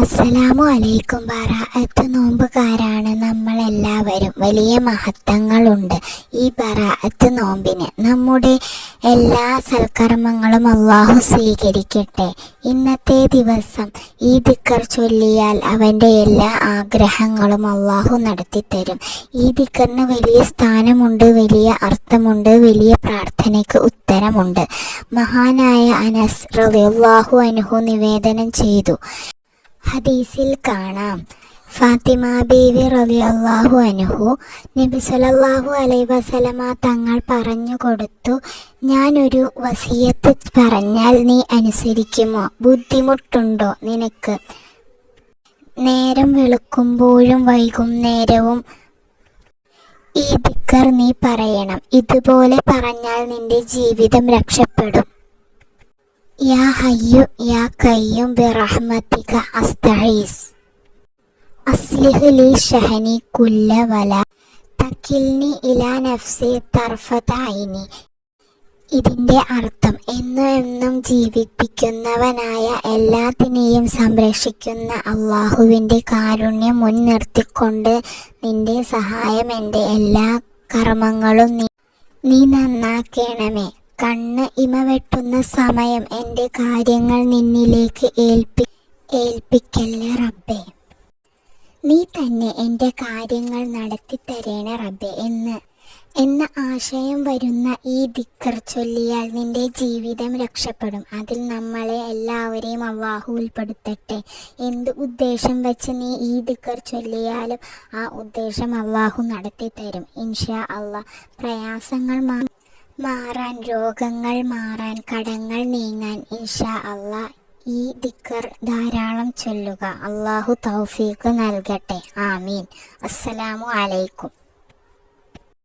അസ്സലാമു അലൈക്കും ബറാഅത്ത് നോമ്പുകാരാണ് നമ്മളെല്ലാവരും. വലിയ മഹത്വങ്ങളുണ്ട് ഈ ബറാഅത്ത് നോമ്പിന്. നമ്മുടെ എല്ലാ സൽക്കർമ്മങ്ങളും അള്ളാഹു സ്വീകരിക്കട്ടെ. ഇന്നത്തെ ദിവസം ഈ ദിക്കർ ചൊല്ലിയാൽ അവന്റെ എല്ലാ ആഗ്രഹങ്ങളും അള്ളാഹു നടത്തിത്തരും. ഈ ദിക്കറിന് വലിയ സ്ഥാനമുണ്ട് വലിയ അർത്ഥമുണ്ട് വലിയ പ്രാർത്ഥനയ്ക്ക് ഉത്തരമുണ്ട്. മഹാനായ അനസ് റളിയല്ലാഹു അനുഹു നിവേദനം ചെയ്തു. ഹദീസിൽ കാണാം. ഫാത്തിമ ബീവി റളിയല്ലാഹു അനുഹു നബി സല്ലല്ലാഹു അലൈ വസലമ തങ്ങൾ പറഞ്ഞു കൊടുത്തു ഞാനൊരു വസീയത്ത് പറഞ്ഞാൽ നീ അനുസരിക്കുമോ? ബുദ്ധിമുട്ടുണ്ടോ നിനക്ക്? നേരം വെളുക്കുമ്പോഴും വൈകുന്നേരവും ഈ ദിക്കർ നീ പറയണം. ഇതുപോലെ പറഞ്ഞാൽ നിന്റെ ജീവിതം രക്ഷപ്പെടും. യാ ഹയ്യു യാ കയ്യും ബിറഹ്മതിക അസ്തഈസ് അസ്ലിഹ് ലി ഷഹനി കുല്ല വല തക്കിൽനി ഇലാ നഫ്സി തർഫത ഐനി ഇതിന്റെ അർത്ഥം എന്നും എന്നും ജീവിപ്പിക്കുന്നവനായ എല്ലാത്തിനെയും സംരക്ഷിക്കുന്ന അള്ളാഹുവിന്റെ കാരുണ്യം മുൻനിർത്തിക്കൊണ്ട് നിന്റെ സഹായം എന്റെ എല്ലാ കർമ്മങ്ങളും നീ നീ നന്നാക്കണമേ. കണ്ണ് ഇമ വെട്ടുന്ന സമയം എന്റെ കാര്യങ്ങൾ നിന്നിലേക്ക് ഏൽപ്പി ഏൽപ്പിക്കല്ലേ റബ്ബേ? നീ തന്നെ എന്റെ കാര്യങ്ങൾ നടത്തി തരേണ റബ്ബേ എന്ന്. എന്ന ആശയം വരുന്ന ഈ ദിക്കർ ചൊല്ലിയാൽ നിന്റെ ജീവിതം രക്ഷപ്പെടും. അതിൽ നമ്മളെ എല്ലാവരെയും അവാഹു ഉൾപ്പെടുത്തട്ടെ. എന്ത് ഉദ്ദേശം വെച്ച് നീ ഈ ദിക്കർ ചൊല്ലിയാലും ആ ഉദ്ദേശം അവാഹു നടത്തി തരും ഇൻഷാ അള്ളാഹ് പ്രയാസങ്ങൾ മാ മാറാൻ രോഗങ്ങൾ മാറാൻ കടങ്ങൾ നീങ്ങാൻ ഇൻഷാ അള്ളാ ഈ ദിക്കർ ധാരാളം ചൊല്ലുക. അള്ളാഹു തൗഫീഖ് നൽകട്ടെ. ആമീൻ. അസ്സലാമു അലൈക്കും.